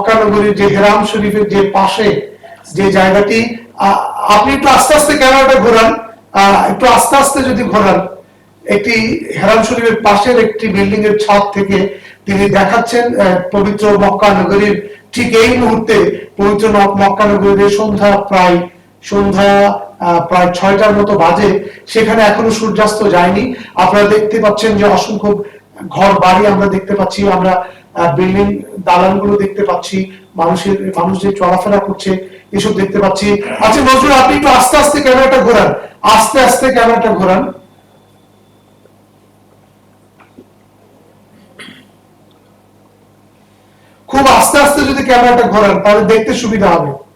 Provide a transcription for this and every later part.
মক্কানগরীর যে হেরাম শরীফের যে পাশে যে জায়গাটি আপনি একটু আস্তে আস্তে ক্যামেরাটা ঘোরান। একটু আস্তে আস্তে যদি ঘোরান একটি হেরাম শরীফের পাশের একটি বিল্ডিং এর ছাদ থেকে তিনি দেখাচ্ছেন পবিত্র মক্কা নগরীর ঠিক এই মুহূর্তে পবিত্র মক্কা নগরীর সন্ধ্যা প্রায় সন্ধ্যা প্রায় ছয়টার মতো বাজে। সেখানে এখনও সূর্যাস্ত যায়নি। আপনারা দেখতে পাচ্ছেন যে অসংখ্য ঘর বাড়ি আমরা দেখতে পাচ্ছি। আমরা বিল্ডিং দালানগুলো দেখতে পাচ্ছি, মানুষের, মানুষ যে চলাফেরা করছে, এসব দেখতে পাচ্ছি। আচ্ছা নজরুল, আপনি একটু আস্তে আস্তে ক্যামেরাটা ঘোরান। আস্তে আস্তে ক্যামেরাটা ঘোরান। খুব আস্তে আস্তে যদি ক্যামেরাটা ঘোরান, তাহলে দেখতে সুবিধা হবে।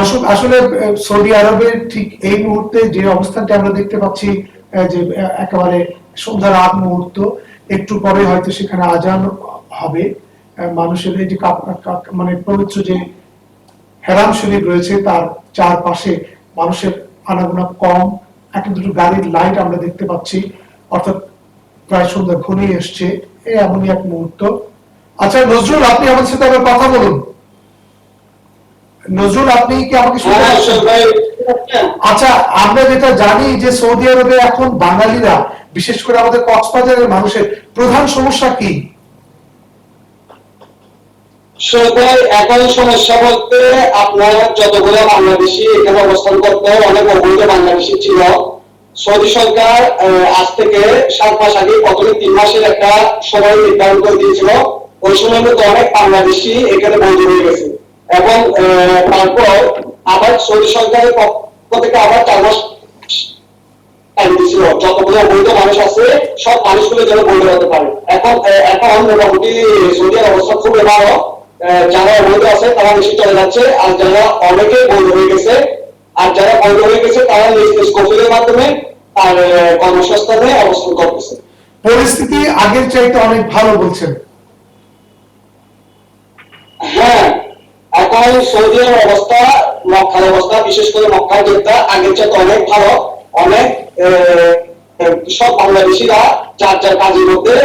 দর্শক, আসলে সৌদি আরবের ঠিক এই মুহূর্তে যে অবস্থানটা আমরা দেখতে পাচ্ছি যে একেবারে সন্ধ্যার আগ মুহূর্ত, একটু পরে হয়তো সেখানে আজান হবে। মানুষের যে মানে পবিত্র যে হেরাম শরীফ রয়েছে, তার চারপাশে মানুষের আনাগোনা কম। একটা দুটো গাড়ির লাইট আমরা দেখতে পাচ্ছি। অর্থাৎ প্রায় সন্ধ্যা ঘনিয়ে এসছে এমনই এক মুহূর্ত। আচ্ছা নজরুল, আপনি আমার সাথে কথা বলুন। নজরুল আপনি কি আমাকে হ্যাঁ, ভাই, আচ্ছা আমরা যেটা জানি যে সৌদি আরবে এখন বাঙালিরা বিশেষ করে আমাদের কক্সবাজারের মানুষের প্রধান সমস্যা কি? এখন সমস্যা বলতে আপনার যতগুলো বাংলাদেশি এখানে অবস্থান করতে অনেক অবৈধ বাংলাদেশি ছিল। সৌদি সরকার আজ থেকে সাত মাস আগে প্রথমে তিন মাসের একটা সময় নির্ধারণ করে দিয়েছিল। ওই সময়ের মধ্যে অনেক বাংলাদেশি এখানে বৈধ হয়ে গেছে। এবং তারপর আবার সৌদি সরকারের পক্ষ থেকে আবার চার মাস যতগুলো অবৈধ মানুষ আছে সব মানুষগুলো যেন বৈধ হতে পারে। এখন এখন মোটামুটি সৌদির অবস্থা খুবই ভালো যারা অবৈধ আছে তারা বেশি চলে যাচ্ছে আর যারা অনেকে বৈধ হয়ে গেছে আর যারা বৈধ হয়ে গেছে তারা নিজ নিজ কৌশলের মাধ্যমে কর্মসংস্থানে অবস্থান করতেছে। পরিস্থিতি আগের চাইতে অনেক ভালো বলছেন। হ্যাঁ এখন সৌদির অবস্থা, মক্কার অবস্থা, বিশেষ করে মক্কার যেটা আগের চাইতে অনেক ভালো, অনেক সব বাংলাদেশিরা যার যার কাজের মধ্যে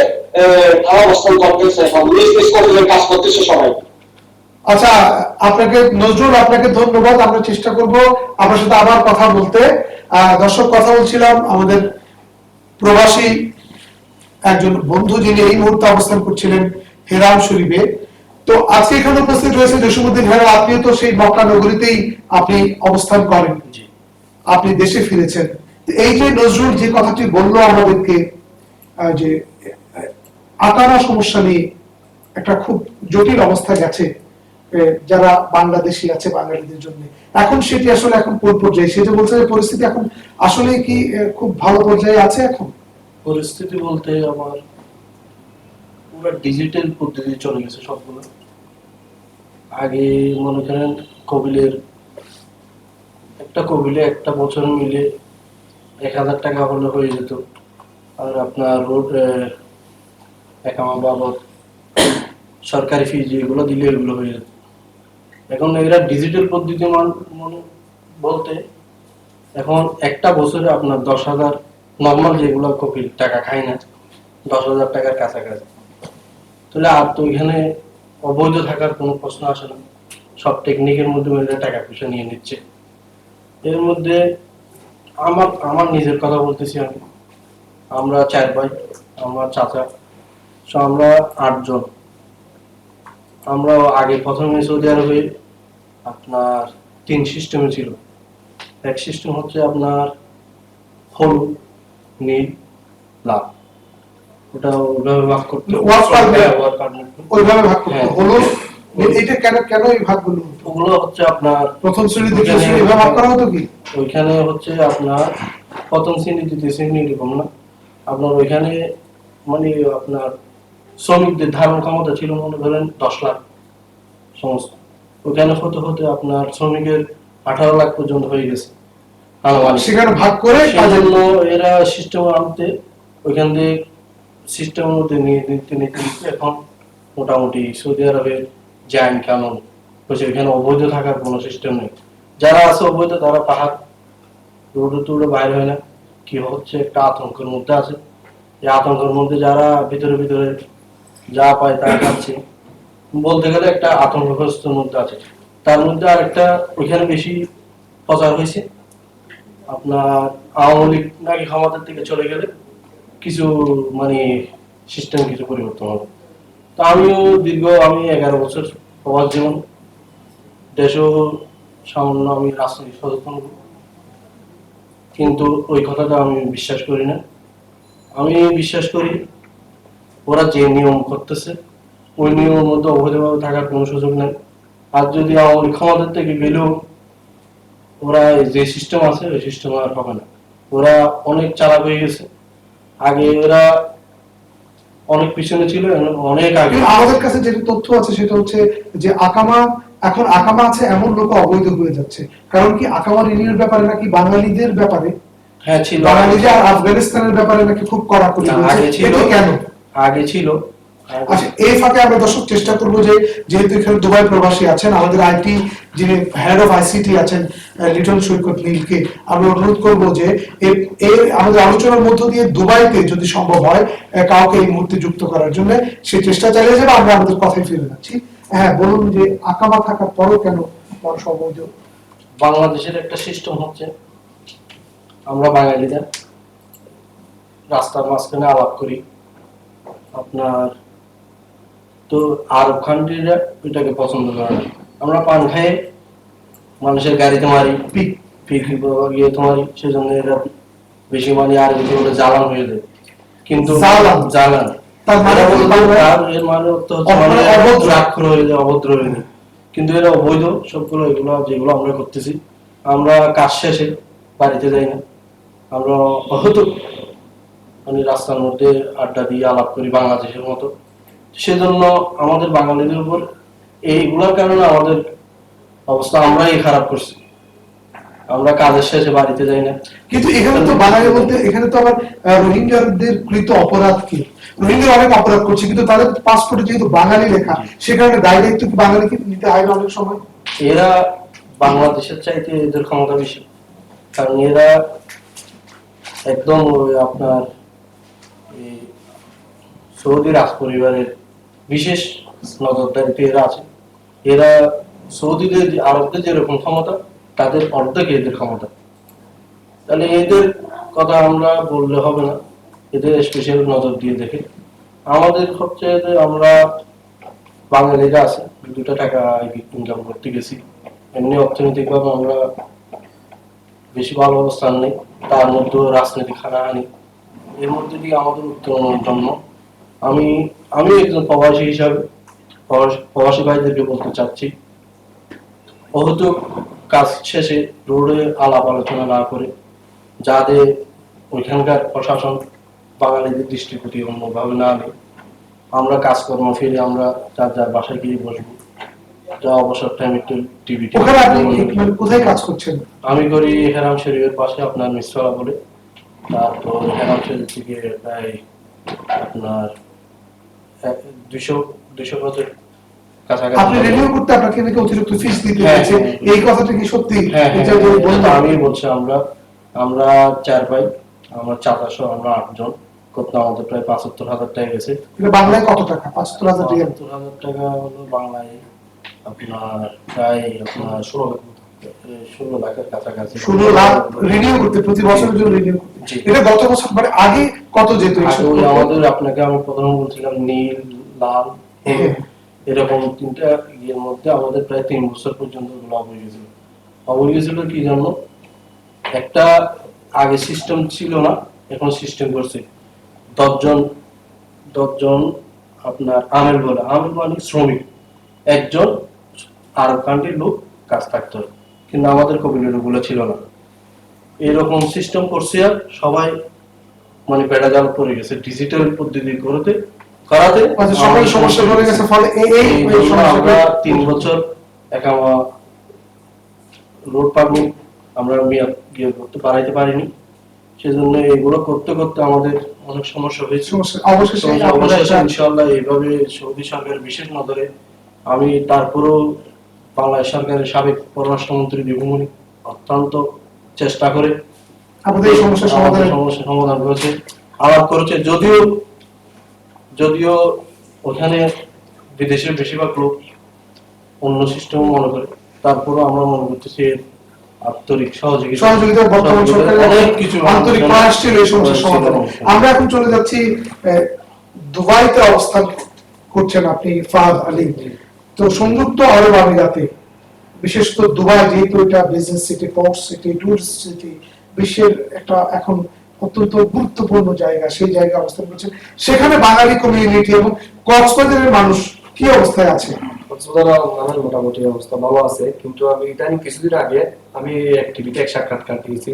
তারা অবস্থান করতেছে এখন নিজ নিজ কর্মীদের কাজ করতেছে সবাই। আচ্ছা আপনাকে নজরুল, আপনাকে ধন্যবাদ, আমরা চেষ্টা করব আপনার সাথে আবার কথা বলতে। দর্শক, কথা বলছিলাম, আমাদের প্রবাসী একজন বন্ধু যিনি এই মুহূর্তে অবস্থান করছিলেন হেরাম শরীফে। তো আজকে এখানে উপস্থিত রয়েছে জসিমুদ্দিন হেরা আপনিও তো সেই মক্কা নগরীতেই আপনি অবস্থান করেন। আপনি দেশে ফিরেছেন। এই যে নজরুল যে কথাটি বলল আমাদেরকে যে আটানা সমস্যা নিয়ে একটা খুব জটিল অবস্থা গেছে যারা বাংলাদেশি আছে বাঙালিদের জন্য। এখন সেটি আসলে এখন কোন পর্যায়ে? সে যে বলছে যে পরিস্থিতি এখন আসলে কি খুব ভালো পর্যায়ে আছে এখন? পরিস্থিতি বলতে আমার পুরো ডিজিটাল পদ্ধতি চলে গেছে সবগুলো। আগে মনে করেন কবিলের একটা কবিলে একটা বছর মিলে এক হাজার টাকা হলে হয়ে যেত। আর আপনার রোড একামা বাবদ সরকারি ফি যেগুলো দিলে এগুলো হয়ে যেত। এখন এরা ডিজিটাল পদ্ধতি মান- বলতে এখন একটা বছরে আপনার দশ হাজার নর্মাল যেগুলো কপিল, টাকা খায় না, দশ হাজার টাকার কাছাকাছি। তাহলে আর তো এখানে অবৈধ থাকার কোনো প্রশ্ন আসে না। সব টেকনিকের মধ্যে টাকা পয়সা নিয়ে নিচ্ছে। এর মধ্যে আমার আমার নিজের কথা বলতেছি আমি। আমরা চার ভাই, আমার চাচা সো আমরা আটজন আমরা আগে প্রথমে সৌদি আরবে আপনার তিন সিস্টেমে ছিল। এক সিস্টেম হচ্ছে আপনার হলুদ নীল, লাল। ওটা ভাগ করতে? হ্যাঁ, work permit। ওইভাবে ভাগ করতে। হলো এটা কেন কেন এই ভাগগুলো ওগুলো হচ্ছে আপনার প্রথম শ্রেণি দ্বিতীয় শ্রেণি এভাবে ভাগ করা হতো কি? ওইখানে হচ্ছে আপনার প্রথম শ্রেণি দ্বিতীয় শ্রেণি এরকম না। আপনার ওইখানে মানে আপনার শ্রমিকদের ধারণ ক্ষমতা ছিল মনে করেন দশ লাখ সমস্ত। ওইখানে হতে হতে আপনার শ্রমিকের আঠারো লাখ পর্যন্ত হয়ে গেছে। সেখানে ভাগ করে সেজন্য এরা সিস্টেম আনতে ওইখান থেকে সিস্টেমের মধ্যে নিয়ে নিতে নিতে এখন মোটামুটি সৌদি আরবের যে আইন হচ্ছে ওইখানে অবৈধ থাকার কোনো সিস্টেম নেই। যারা আছে অবৈধ, তারা পাহাড় রোডে টুডে বাইরে হয় না। কি হচ্ছে? একটা আতঙ্কের মধ্যে আছে। এই আতঙ্কের মধ্যে যারা ভিতরে ভিতরে যা পায় তা খাচ্ছে। বলতে গেলে একটা আতঙ্কগ্রস্তের মধ্যে আছে। তার মধ্যে আরেকটা, ওইখানে বেশি প্রচার হয়েছে। আপনার আওয়ামী লীগ নাকি ক্ষমতার থেকে চলে গেলে কিছু মানে সিস্টেম কিছু পরিবর্তন হবে। তো আমিও দীর্ঘ, আমি এগারো বছর প্রবাস জীবন দেশও সামান্য আমি রাজনৈতিক সচেতন। কিন্তু ওই কথাটা আমি বিশ্বাস করি না। আমি বিশ্বাস করি, ওরা যে নিয়ম করতেছে, ওই নিয়মের মধ্যে অবৈধভাবে থাকার কোনো সুযোগ নেই। আর যদি লীগ ক্ষমতার থেকে গেলেও ওরা যে সিস্টেম আছে, ওই সিস্টেম আর হবে না। ওরা অনেক চালাক হয়ে গেছে। আগে ওরা অনেক পিছনে ছিল অনেক আগে। আমাদের কাছে যেটা তথ্য আছে সেটা হচ্ছে যে আকামা এখন আকামা আছে এমন লোক অবৈধ হয়ে যাচ্ছে। কারণ কি আকামা রিনিউর ব্যাপারে নাকি বাঙালিদের ব্যাপারে? হ্যাঁ ছিল। বাঙালিদের আর আফগানিস্তানের ব্যাপারে নাকি খুব কড়াকড়ি আগে ছিল। কেন? আগে ছিল। আচ্ছা এই ফাঁকে আমরা দর্শক চেষ্টা করব যে যেহেতু এখানে দুবাই প্রবাসী আছেন আমাদের আইটি যিনি হেড অফ আইসিটি আছেন লিটন সৈকত নীলকে আমরা অনুরোধ করব যে এই আমাদের আলোচনার মধ্য দিয়ে দুবাইতে যদি সম্ভব হয় কাউকে এই মুহূর্তে যুক্ত করার জন্য সেই চেষ্টা চালিয়ে যাবে আমরা আমাদের কথায় ফিরে যাচ্ছি। হ্যাঁ বলুন যে আকামা থাকার পরও কেন অবৈধ? বাংলাদেশের একটা সিস্টেম হচ্ছে আমরা বাঙালিরা রাস্তার মাঝখানে আলাপ করি। আপনার তো আরব কান্ট্রিরা ওইটাকে পছন্দ করে না। আমরা পান খাই মানুষের গাড়িতে মারি পিক। পিক ইয়েতে মারি সেজন্য এরা বেশি মানে আর কিছু বলে জ্বালান হয়ে যায়। কিন্তু জ্বালান? তার মানে এরা মানে অভদ্র- মানে হয়ে যায় অভদ্র হয়ে যায়। কিন্তু এরা অবৈধ। সবগুলো এগুলো যেগুলো আমরা করতেছি আমরা কাজ শেষে বাড়িতে যাই না। আমরা হয়তো মানে রাস্তার মধ্যে আড্ডা দিয়ে আলাপ করি বাংলাদেশের মতো। সেজন্য আমাদের বাঙালিদের উপর এইগুলোর কারণে আমাদের অবস্থা আমরাই খারাপ করছি। আমরা কাজের শেষে বাড়িতে যাই না। কিন্তু এখানে তো বাঙালি বলতে এখানে তো আবার রোহিঙ্গাদের কৃত অপরাধ কি? রোহিঙ্গা অনেক অপরাধ করছে কিন্তু তাদের পাসপোর্টে যেহেতু বাঙালি লেখা সে কারণে দায় দায়িত্ব কি বাঙালিকে নিতে হয় না অনেক সময়? এরা বাংলাদেশের চাইতে এদের ক্ষমতা বেশি। কারণ এরা একদম আপনার সৌদি রাজ পরিবারের বিশেষ নজরদারিতে এরা আছে। এরা সৌদিদের, আরবদের যেরকম ক্ষমতা, তাদের অর্ধেক এদের ক্ষমতা। তাহলে এদের কথা আমরা বললে হবে না। এদের স্পেশাল নজর দিয়ে দেখে। আমাদের হচ্ছে যে আমরা বাঙালিরা আছে, দুটো টাকা ইনকাম করতে গেছি। এমনি অর্থনৈতিকভাবে আমরা বেশি ভালো অবস্থান নেই। তার মধ্যে রাজনৈতিক হানাহানি এর মধ্যে দিয়ে আমাদের উত্তরণের জন্য আমি আমি একজন প্রবাসী হিসাবে প্রবাসী- ভাইদেরকে বলতে চাচ্ছি। অহেতুক কাজ শেষে রোডে আলাপ আলোচনা না করে যাদের ওইখানকার প্রশাসন বাঙালিদের দৃষ্টির প্রতি অন্যভাবে না নেই আমরা কাজকর্ম ফিরে আমরা যার যার বাসায় গিয়ে বসবো। যা অবসর টাইম একটু টিভি কোথায় কাজ করছেন? আমি করি হেরাম শরীফের পাশে আপনার মিশ্রা বলে। তারপর হেরাম শরীফ থেকে প্রায় আপনার এক- দুইশো দুইশো আপনি রেডিও করতে আপনাকে নাকি অতিরিক্ত ফিস দিতে হয়েছে। এই কথাটা কি সত্যি? এটা যে এটা তো বললাম আমি বলছি আমরা আমরা চার ভাই আমরা চাচা সহ আমরা আটজন করতে আমাদের প্রায় পঁচাত্তর হাজার টাকা গেছে। বাংলায় কত টাকা? পাঁচত্তর হাজার রিয়াল পঁচাত্তর হাজার টাকা হলো বাংলায় আপনার প্রায় আপনার ষোলো ষোলো লাখের কাছাকাছি। ষোলো লাখ রিনিউ করতে প্রতি বছরের জন্য রিনিউ এটা গত বছর মানে আগে কত যেত আগে এইসব ওই করতে? আমাদের আপনাকে আমি প্রথমে বলছিলাম নীল লাল। এরকম তিনটা ইয়ের মধ্যে আমাদের প্রায় তিন বছর পর্যন্ত ওগুলো অবৈ গেছিল অবৈ গেছিল কি জন্য একটা আগে সিস্টেম ছিল না এখন সিস্টেম করছে। দশজন দশজন আপনার আমেল বলে আমেল মানে শ্রমিক। একজন আরব কান্ট্রির লোক কাজ থাকতো। হয়। কিন্তু আমাদের কবিলের ওগুলো ছিল না। এরকম সিস্টেম করছে আর সবাই মানে বেড়া জাল পড়ে গেছে ডিজিটাল পদ্ধতি করতে করাতে সবাই সমস্যা পড়ে গেছে ফলে এই আমরা তিন বছর একামা রোড পারমিট আমরা মেয়াদ গিয়ে করতে পারাইতে পারিনি। সেজন্য এগুলো করতে করতে আমাদের অনেক সমস্যা হয়েছে। অবশেষে ইনশাআল্লাহ এইভাবে সৌদি সরকারের বিশেষ নজরে আমি তারপরেও বাংলাদেশ সরকারের সাবেক পররাষ্ট্রমন্ত্রী দীপুমণি অত্যন্ত চেষ্টা করে আমাদের এই আমাদের সমাধানে সমাধান করেছে আলাপ করেছে। যদিও যদিও ওখানে বিদেশের বেশিরভাগ লোক অন্য সিস্টেম মনে করে। তারপরেও আমরা মনে করতেছি আন্তরিক সহযোগিতা সহযোগিতা বর্তমান সরকারের অনেক কিছু আন্তরিক প্রয়াস ছিল এই সমস্যার সমাধানে। আমরা এখন চলে যাচ্ছি দুবাইতে অবস্থান করছেন আপনি ফাহাদ আলী। তো সংযুক্ত আরব আমিরাতে, বিশেষ করে দুবাই যেহেতু এটা business city port city tourist city বিশ্বের একটা এখন অত্যন্ত গুরুত্বপূর্ণ জায়গা, সেই জায়গা অবস্থান করছেন সেখানে বাঙালি কমিউনিটি এবং কক্সবাজারের মানুষ কি অবস্থায় আছে? আমার মোটামুটি অবস্থা ভালো আছে, কিন্তু আমি ইদানিং কিছুদিন আগে আমি এক টিভিতে এক সাক্ষাৎকার দিয়েছি।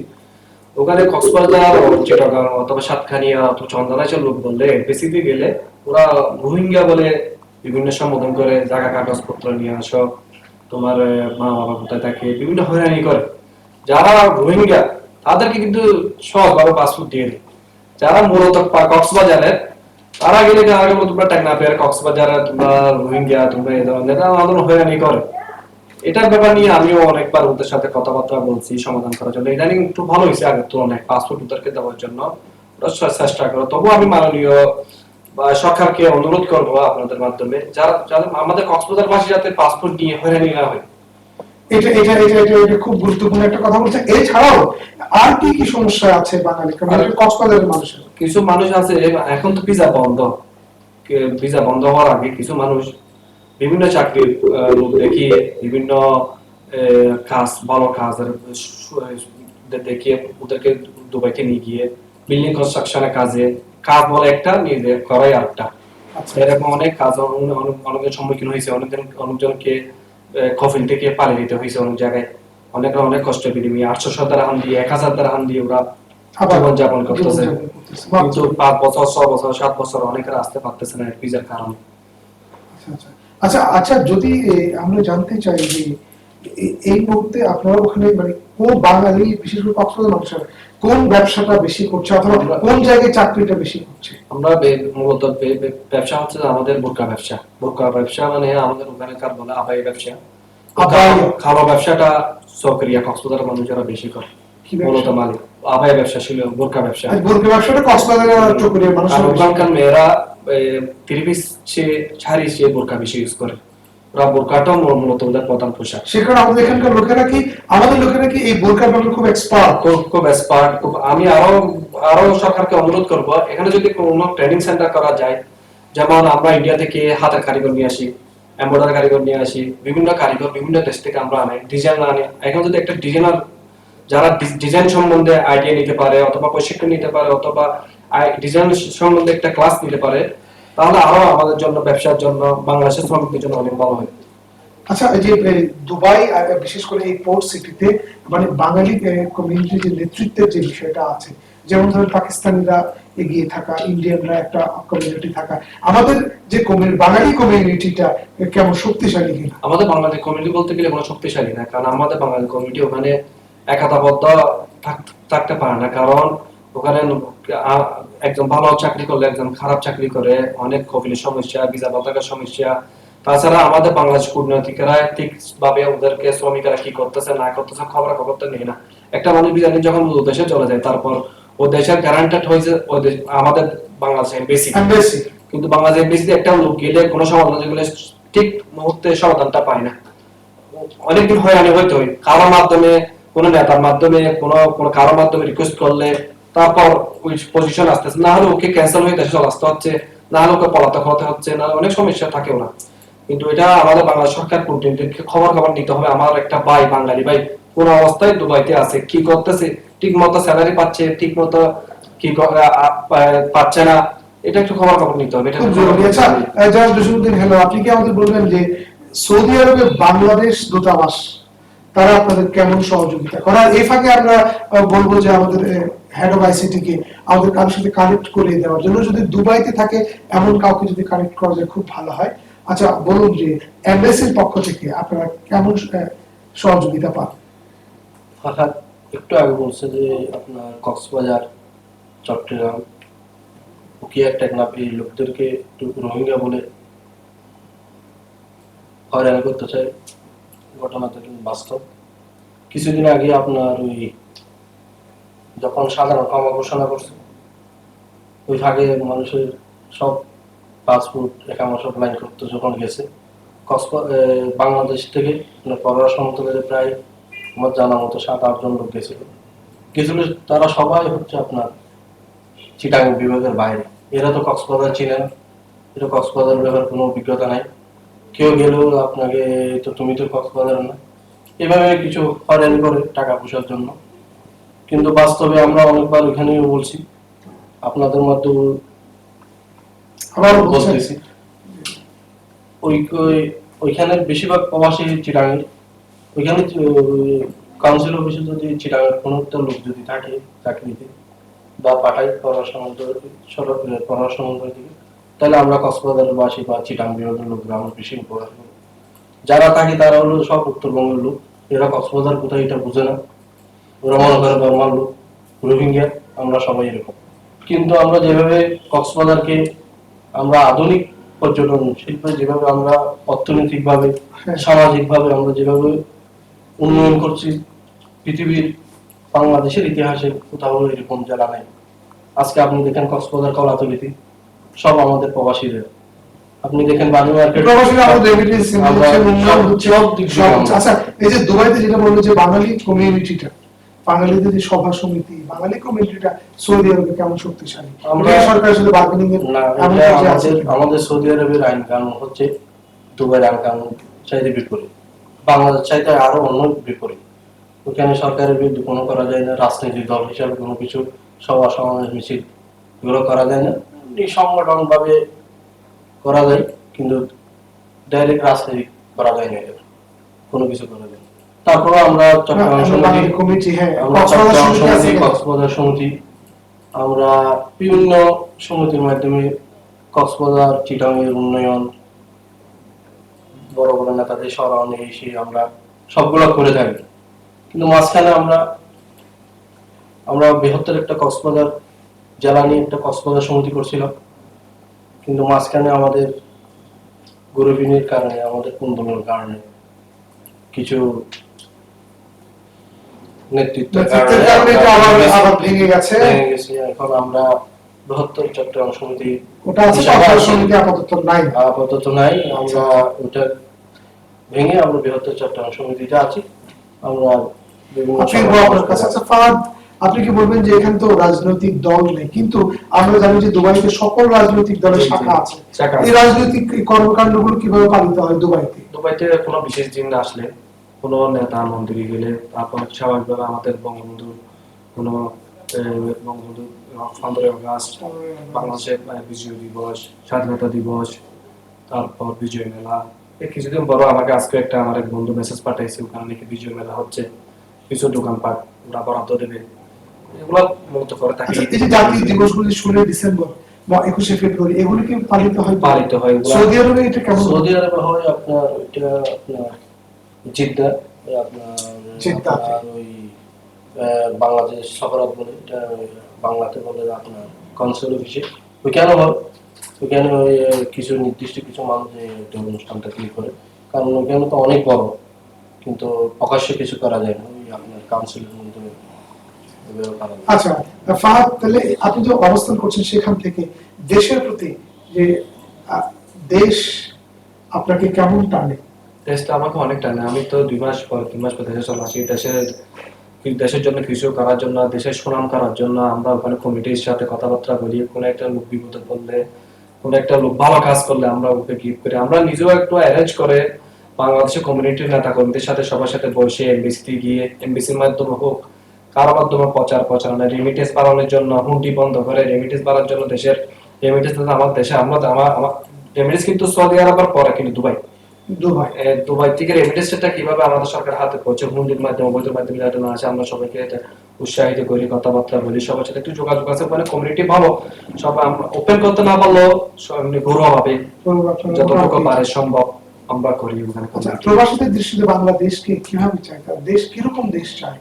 ওখানে কক্সবাজার, চিটাগাং, অথবা সাতখানিয়া, অথবা চন্দনাচল লোক বললে এমপিসিতে গেলে ওরা রোহিঙ্গা বলে বিভিন্ন সম্বোধন করে, জায়গা কাগজপত্র নিয়ে আসো, তোমার মা বাবা কোথায় থাকে, বিভিন্ন হয়রানি করে। যারা রোহিঙ্গা, তাদেরকে কিন্তু সহজভাবে পাসপোর্ট দিয়ে দেয়। যারা মূলত কক্সবাজারের তারা গেলে আগে বলতো তোমরা টেকনাফের কক্সবাজার, তোমরা রোহিঙ্গা, তোমরা এই ধরনের আমাদের হয়রানি করে। এটার ব্যাপার নিয়ে আমিও অনেকবার ওদের সাথে কথাবার্তা বলছি, সমাধান করার জন্য। ইদানিং একটু ভালো হয়েছে আগের তুলনায়। পাসপোর্ট ওদেরকে দেওয়ার জন্য। চেষ্টা করো। তবু আমি মাননীয় সরকারকে অনুরোধ করব আপনাদের মাধ্যমে যারা আমাদের কক্সবাজারবাসী যাতে পাসপোর্ট নিয়ে হয়রানি না হয়। এটা এটা এটা এটা খুব গুরুত্বপূর্ণ একটা কথা বলছে এছাড়াও আর কি কি সমস্যা আছে বাঙালি কক্সবাজারের মানুষের কিছু মানুষ আছে এখন তো ভিসা বন্ধ। ভিসা বন্ধ হওয়ার আগে কিছু মানুষ বিভিন্ন চাকরির দেখিয়ে বিভিন্ন কাজ ভালো দে- দেখিয়ে ওদেরকে দুবাইতে নিয়ে গিয়ে বিল্ডিং কনস্ট্রাকশনের কাজে কাজ বলে একটা নিজে করাই আচ্ছা। এরকম অনেক কাজ অনেক- অনেক- অনেকের সম্মুখীন হয়েছে। অনেকজন অনেকজনকে কফিল থেকে পালিয়ে দিতে হয়েছে অনেক জায়গায়। অনেকরা অনেক কষ্ট বিনিময়ে দিয়ে এক হাজার দ্বারা দিয়ে ওরা জীবন যাপন করতেছে। কিন্তু পাঁচ বছর ছ বছর সাত বছর অনেকের আসতে পারতেছে না ভিসার কারণে। আচ্ছা, আচ্ছা। আচ্ছা আচ্ছা যদি আমরা জানতে চাই যে এই মুহূর্তে আপনারা ওখানে মানে কোন বাঙালি বিশেষ করে কক্সবাজার মানুষের কোন ব্যবসাটা বেশি করছে অথবা কোন জায়গায় চাকরিটা বেশি করছে? আমরা মূলত ব্যবসা হচ্ছে আমাদের বোরকা ব্যবসা। বোরকা ব্যবসা মানে আমাদের ওখানকার বলে আবাই ব্যবসা। খালো ব্যবসাটা সক্রিয়া কক্সবাজারের মানুষেরা বেশি করে? মূলত মালিক। আবাই ব্যবসা ছিল বোরকা ব্যবসা। বোরকা ব্যবসাটা কক্সবাজারের মানুষ ওখানকার মেয়েরা চেয়ে ছাড়ি চেয়ে বোরকা বেশি ইউজ করে। ওরা বোরকাটাও মূলত ওদের প্রধান পোশাক। সেখানে আমাদের এখানকার লোকেরা কি আমাদের লোকেরা কি এই বোরকার ব্যাপারে খুব এক্সপার্ট খুব এক্সপার্ট খুব আমি আরও আরও সরকারকে অনুরোধ করব এখানে যদি কোনো ট্রেনিং সেন্টার করা যায় যেমন আমরা ইন্ডিয়া থেকে হাতের কারিগর নিয়ে আসি এমব্রয়ডারি কারিগর নিয়ে আসি বিভিন্ন কারিগর বিভিন্ন দেশ থেকে আমরা আনি ডিজাইন আনি। এখন যদি একটা ডিজাইনার যারা ডিজাইন সম্বন্ধে আইডিয়া নিতে পারে অথবা প্রশিক্ষণ নিতে পারে অথবা ডিজাইন সম্বন্ধে একটা ক্লাস নিতে পারে তাহলে আরও আমাদের জন্য ব্যবসার জন্য বাংলাদেশের শ্রমিকদের জন্য অনেক ভালো হয়। আচ্ছা এই যে দুবাই বিশেষ করে এই পোর্ট সিটিতে মানে বাঙালি কমিউনিটির যে নেতৃত্বের যে বিষয়টা আছে যেমন ধরেন পাকিস্তানিরা এগিয়ে থাকা ইন্ডিয়ানরা একটা কমিউনিটি থাকা আমাদের যে বাঙালি কমিউনিটিটা কেমন শক্তিশালী কিনা? আমাদের বাংলাদেশ কমিউনিটি বলতে গেলে কোনো শক্তিশালী না কারণ আমাদের বাঙালি কমিউনিটি ওখানে একাতাবদ্ধ থাক- থাকতে পারে না কারণ ওখানে একজন ভালো চাকরি করলে একজন খারাপ চাকরি করে অনেক কপিলের সমস্যা ভিসা বাতাকার সমস্যা। তাছাড়া আমাদের বাংলাদেশ কূটনৈতিকেরা ঠিক ভাবে ওদেরকে শ্রমিকেরা কি করতেছে না করতেছে খবর খবর তো নেই না। একটা মানুষ নিয়ে যখন দেশে চলে যায় তারপর ও দেশের গ্যারান্টেড হয়েছে আমাদের বাংলাদেশ এমবেসি কিন্তু বাংলাদেশ এমবিসিতে একটা লোক গেলে কোনো সমাধান যেগুলো ঠিক মুহূর্তে সমাধানটা পায় না। অনেকদিন হয়রানি হইতে হয়। কারোর মাধ্যমে কোনো নেতার মাধ্যমে কোনো কোনো কারোর মাধ্যমে রিকোয়েস্ট করলে তারপর ওই পজিশন আসতেছে। না হলে ওকে ক্যান্সেল হয়ে দেশে চলে আসতে হচ্ছে না হলে ওকে পলাতক হতে হচ্ছে না অনেক সমস্যা থাকে ওরা কিন্তু এটা আমাদের বাংলাদেশ সরকার কূটনীতিককে খবর খবর নিতে হবে। আমার একটা ভাই বাঙালি ভাই কোন অবস্থায় দুবাইতে আছে। কি করতেছে? ঠিক মতো স্যালারি পাচ্ছে ঠিক মতো কি পাচ্ছে না। এটা একটু খবর খবর নিতে হবে। এটা জরুরি। আচ্ছা হ্যালো আপনি কি আমাদের বলবেন যে সৌদি আরবে বাংলাদেশ দূতাবাস তারা আপনাদের কেমন সহযোগিতা করে? এই ফাঁকে আমরা বলব যে আমাদের হেড অফ আইসিটি কে আমাদের কারোর সাথে কানেক্ট করে দেওয়ার জন্য। যদি দুবাইতে থাকে, এমন কাউকে যদি কানেক্ট করা যায়, খুব ভালো হয়। আচ্ছা বলুন যে এমবেসির পক্ষ থেকে আপনারা কেমন সহযোগিতা পান? একটু আগে বলছে যে আপনার কক্সবাজার, চট্টগ্রাম, উকিয়া, টেকনাফ, এই লোকদেরকে একটু রোহিঙ্গা বলে হয়রানি করতে ঘটনাটা কিন্তু বাস্তব। কিছুদিন আগে আপনার ওই যখন সাধারণ ক্ষমা ঘোষণা করছে, ওই ভাগে মানুষের সব পাসপোর্ট একামা সব লাইন করতে যখন গেছে বাংলাদেশ থেকে মানে পররাষ্ট্র মন্ত্রণালয়ে প্রায় আমার জানা মতো সাত আটজন লোক গেছিল। গেছিল তারা সবাই হচ্ছে আপনার চিটাং বিভাগের বাইরে। এরা তো কক্সবাজার চিনে না। এটা কক্সবাজার ব্যাপার কোনো অভিজ্ঞতা নাই। কেউ গেলেও আপনাকে তো তুমি তো কক্সবাজার না। এভাবে কিছু হয়রানি করে টাকা পয়সার জন্য। কিন্তু বাস্তবে আমরা অনেকবার ওখানেই বলছি আপনাদের মধ্যে আবার বলতেছি। ওই ওই- ওইখানে বেশিরভাগ প্রবাসী চিটাঙের ওইখানে কাউন্সিল অফিসে যদি চিটাঙের কোনো একটা লোক যদি থাকে চাকরিতে বা পাঠাই পররাষ্ট্র মন্ত্রণালয় সরকার পররাষ্ট্র মন্ত্রণালয় থেকে তাহলে আমরা কক্সবাজারের বাসী বা চিটাং বিভাগের লোকরা আমরা বেশি উপকার যারা থাকে তারা হলো সব উত্তরবঙ্গের লোক। এরা কক্সবাজার কোথায় এটা বুঝে না। ওরা মনে করে বর্মার লোক রোহিঙ্গা আমরা সবাই এরকম। কিন্তু আমরা যেভাবে কক্সবাজারকে আমরা আধুনিক পর্যটন শিল্পে যেভাবে আমরা অর্থনৈতিকভাবে হ্যাঁ। সামাজিকভাবে আমরা যেভাবে উন্নয়ন করছি পৃথিবীর বাংলাদেশের ইতিহাসে কোথাও এরকম জায়গা নেই। আজকে আপনি দেখেন কক্সবাজার কলাতলিতে সব আমাদের প্রবাসীদের। আপনি দেখেন বাণী মার্কেট আচ্ছা এই যে দুবাইতে যেটা বলল যে বাঙালি কমিউনিটিটা বাঙালিদের যে সভা সমিতি বাঙালি কমিউনিটিটা সৌদি আরবে কেমন শক্তিশালী? আমরা- সরকারের সাথে বার্গেনিং এর আমাদের আমাদের সৌদি আরবের আইন কানুন হচ্ছে দুবাইয়ের আইন কানুন চাইতে বিপরীত। বাংলাদেশ চাইতে আরও অন্য বিপরীত। ওখানে সরকারের বিরুদ্ধে কোনো করা যায় না রাজনৈতিক দল হিসাবে কোনো কিছু সভা সমাবেশ মিছিল এগুলো করা যায় না। এমনি সংগঠন ভাবে করা যায় কিন্তু ডাইরেক্ট রাজনীতি করা যায় না কোনো কিছু করা যায় তারপরে আমরা চট্টগ্রাম সমিতি কমিটি হ্যাঁ কক্সবাজার চট্টগ্রাম সমিতি? কক্সবাজার সমিতি আমরা বিভিন্ন সমিতির মাধ্যমে কক্সবাজার চিটাঙের উন্নয়ন বড় বড় নেতাদের স্মরণে এসে আমরা সবগুলো করে থাকি কিন্তু মাঝখানে আমরা আমরা বৃহত্তর একটা কক্সবাজার জেলা নিয়ে একটা কক্সবাজার সমিতি করছিলাম কিন্তু মাঝখানে আমাদের গরিবিনীর কারণে আমাদের কুন্দলের কারণে কিছু নেতৃত্বের নেতৃত্বের কারণে আবার আবার ভেঙে গেছে। এখন আমরা বৃহত্তর চট্টগ্রাম সমিতি ওটা আছে হিসাবে কক্সবাজার আছি। সমিতি আপাতত নাই। আপাতত নাই আমরা ওটা ভেঙে আমরা বৃহত্তর চট্টগ্রাম সমিতিতে আছি। আমরা আপনি কি বলবেন যে এখানে তো রাজনৈতিক দল নেই কিন্তু আমরা জানি যে দুবাইতে সকল রাজনৈতিক দলের। শাখা আছে। শাখা আছে। এই রাজনৈতিক কর্মকাণ্ডগুলো কীভাবে পালিত হয় দুবাইতে? দুবাইতে কোনো বিশেষ দিন আসলে। কোনো নেতা মন্দিরে গেলে তারপর স্বাভাবিকভাবে আমাদের বঙ্গবন্ধু কোনো বঙ্গবন্ধু পনেরোই আগস্ট বাংলাদেশের বিজয় দিবস স্বাধীনতা দিবস তারপর বিজয় মেলা। এই কিছুদিন পর আমাকে আজকে একটা আমার এক বন্ধু মেসেজ পাঠাইছে ওখানে নাকি বিজয় মেলা হচ্ছে। কিছু দোকানপাট ওরা বরাদ্দ দেবে। এগুলো মূলত করে থাকি। আচ্ছা জাতীয় দিবসগুলি ষোলোই ডিসেম্বর বা একুশে ফেব্রুয়ারি এগুলো কি পালিত হয়? পালিত হয়। সৌদি আরবে এটা কেমন? সৌদি আরবে হয় আপনার ওইটা আপনার জিদ্দা আপনার ওই বাংলাদেশ সফরাত বলে এটা বাংলাতে বলে আপনার কনসুল অফিসে ওইখানে হয় ওইখানে ওই কিছু নির্দিষ্ট কিছু মানুষ এই অনুষ্ঠানটা কি করে। কারণ ওইখানে তো অনেক বড় কিন্তু প্রকাশ্যে কিছু করা যায় না। ওই আপনার কাউন্সিলের মধ্যে আচ্ছা ফাহাদ তাহলে আপনি যে অবস্থান করছেন সেখান থেকে দেশের প্রতি যে দেশ আপনাকে কেমন টানে? আমাকে অনেক টানে আমি তো দুই মাস পর, তিন মাস পর দেশে চলে আসি। দেশের দেশের জন্য করার জন্য, দেশের সুনাম করার জন্য আমরা ওখানে কমিটির সাথে কথাবার্তা বলি, কোনো একটা লোক বিপদে পড়লে, কোনো একটা লোক ভালো কাজ করলে আমরা ওকে গিফট করি। আমরা নিজেও একটু অ্যারেঞ্জ করে বাংলাদেশের কমিউনিটির নেতা কর্মীদের সাথে সবার সাথে বসে এমবিসি গিয়ে এমবিসির মাধ্যমে হোক, কারও মাধ্যমে প্রচার প্রচারণা রেমিটেন্স বাড়ানোর জন্য, হুন্ডি বন্ধ করে রেমিটেন্স বাড়ানোর জন্য দেশের রেমিটেন্স আমার দেশে, আমরা আমার রেমিটেন্স কিন্তু সৌদি আরবের পরে, কিন্তু দুবাই। দুবাই দুবাই থেকে রেমিটেন্সটা কীভাবে আমাদের সরকার হাতে পৌঁছে? হুন্ডির মাধ্যমে অবৈধ মাধ্যমে যাতে না আসে আমরা সবাইকে এটা উৎসাহিত করি কথাবার্তা বলি সবার সাথে একটু যোগাযোগ আছে ওখানে কমিউনিটি ভালো। সব ওপেন করতে না পারলেও ঘরোয়া ভাবে যতটুকু পারে সম্ভব আমরা করি ওখানে আচ্ছা প্রবাসীদের দৃষ্টিতে বাংলাদেশকে কীভাবে চায় তার দেশ কীরকম দেশ চায়?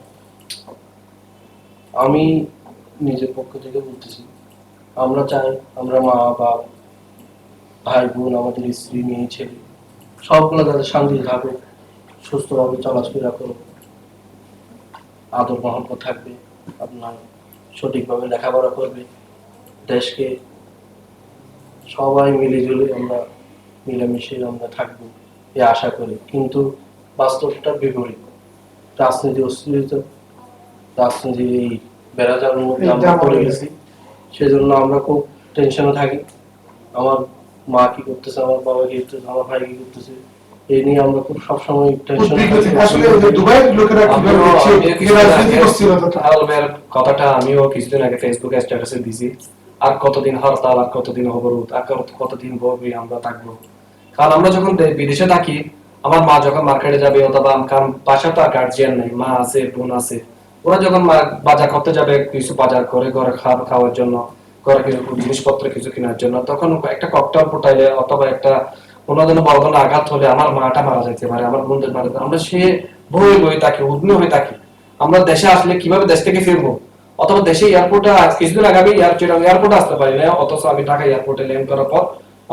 আমি নিজের পক্ষ থেকে বলতেছি আমরা চাই আমরা মা বাপ ভাই বোন আমাদের স্ত্রী মেয়ে ছেলে সবগুলো যাতে থাকুক সুস্থভাবে চলাফেরা করুক আদর মহব্বত থাকবে, আপনার সঠিকভাবে লেখাপড়া করবে। দেশকে সবাই মিলে জুলে আমরা, মিলেমিশে আমরা থাকব এই আশা করি। কিন্তু বাস্তবটা বিপরীত। রাজনীতি অস্থিরিত রাজনীতির এই বেড়াজার মধ্যে আমরা পড়ে গেছি। সেজন্য আমরা খুব টেনশনে থাকি। আমার মা কি করতেছে আমার বাবা কি করতেছে আমার ভাই কি করতেছে এই নিয়ে আমরা খুব সবসময় টেনশন আসলে দুবাইয়ের লোকেরা কীভাবে কথাটা। আমিও কিছুদিন আগে ফেসবুকে স্ট্যাটাসে দিছি। আর কতদিন হরতাল আর কতদিন অবরোধ আর কতদিন আমরা থাকব। কারণ আমরা যখন বিদেশে থাকি আমার মা যখন মার্কেটে যাবে অথবা কারণ বাসা তো আর গার্জিয়ান নেই মা আছে বোন আছে। ওরা যখন বাজার করতে যাবে কিছু বাজার করে ঘরে খাওয়া খাওয়ার জন্য ঘরে কিছু জিনিসপত্র কিছু কেনার জন্য তখন একটা ককটেল ফুটাইলে অথবা একটা কোনো দিনও বড় কোনো আঘাত হলে আমার মাটা মারা যেতে পারে আমার বোনদের মারা আমরা সে বই বই থাকি উদ্গ্ন হয়ে থাকি। আমরা দেশে আসলে কীভাবে দেশ থেকে ফিরবো? অথবা দেশে এয়ারপোর্টে কিছুদিন আগে আমি এয়ারপোর্টে আসতে পারি না অথচ আমি ঢাকা এয়ারপোর্টে ল্যান্ড করার পর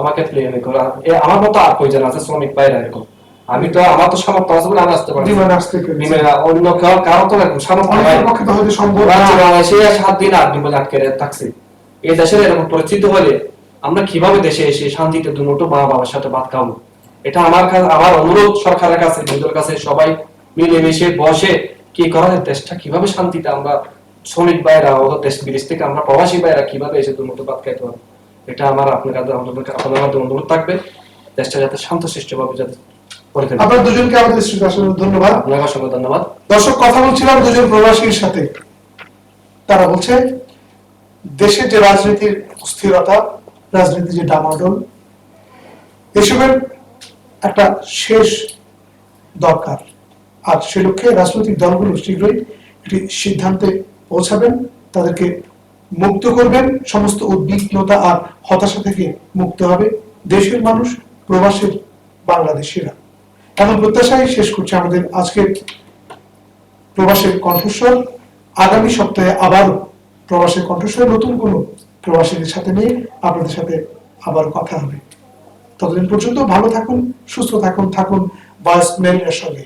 আমাকে প্লেনে করা এ আমার মতো আর কয়জন আছে শ্রমিক বাইরে এরকম? আমি তো আমার তো সামর্থ্য আছে বলে আমি আসতে পারি অন্য কারও কারও তো এরকম সামর্থ্য। বাংলাদেশে সাত দিন আট দিন বলে আটকে থাকছে। এই দেশের এরকম পরিস্থিতি হলে আমরা কীভাবে দেশে এসে শান্তিতে দুটো মা বাবার সাথে ভাত খাব? এটা আমার কাছে আমার অনুরোধ সরকারের কাছে বিরোধীর কাছে সবাই মিলেমিশে বসে কি করা যায় দেশটা কীভাবে শান্তিতে আমরা শ্রমিক বাইরা ও দেশ বিদেশ থেকে আমরা প্রবাসী বাইরা কীভাবে এসে দুটো ভাত খাইতে পারব? এটা আমার আপনার কাছে আপনাদের মাধ্যমে অনুরোধ থাকবে দেশটা যাতে শান্তশিষ্ট ভাবে যাতে আপনার দুজনকে আমাদের ধন্যবাদ। আপনাকে অসংখ্য ধন্যবাদ। দর্শক কথা বলছিলাম দুজন প্রবাসীর সাথে। তারা বলছে দেশের যে রাজনীতির স্থিরতা রাজনীতির যে ডামাডোল, এসবের একটা শেষ দরকার। আর সে লক্ষ্যে রাজনৈতিক দলগুলো শীঘ্রই একটি সিদ্ধান্তে পৌঁছাবেন, তাদেরকে মুক্ত করবেন, সমস্ত উদ্বিগ্নতা আর হতাশা থেকে মুক্ত হবে দেশের মানুষ, প্রবাসের বাংলাদেশিরা। এমন প্রত্যাশাই শেষ করছে আমাদের আজকের প্রবাসের কণ্ঠস্বর। আগামী সপ্তাহে আবার প্রবাসের কণ্ঠস্বর নতুন কোন প্রবাসীদের সাথে নিয়ে আপনাদের সাথে আবার কথা হবে। ততদিন পর্যন্ত ভালো থাকুন, সুস্থ থাকুন থাকুন বয়স মেরিনের সঙ্গে।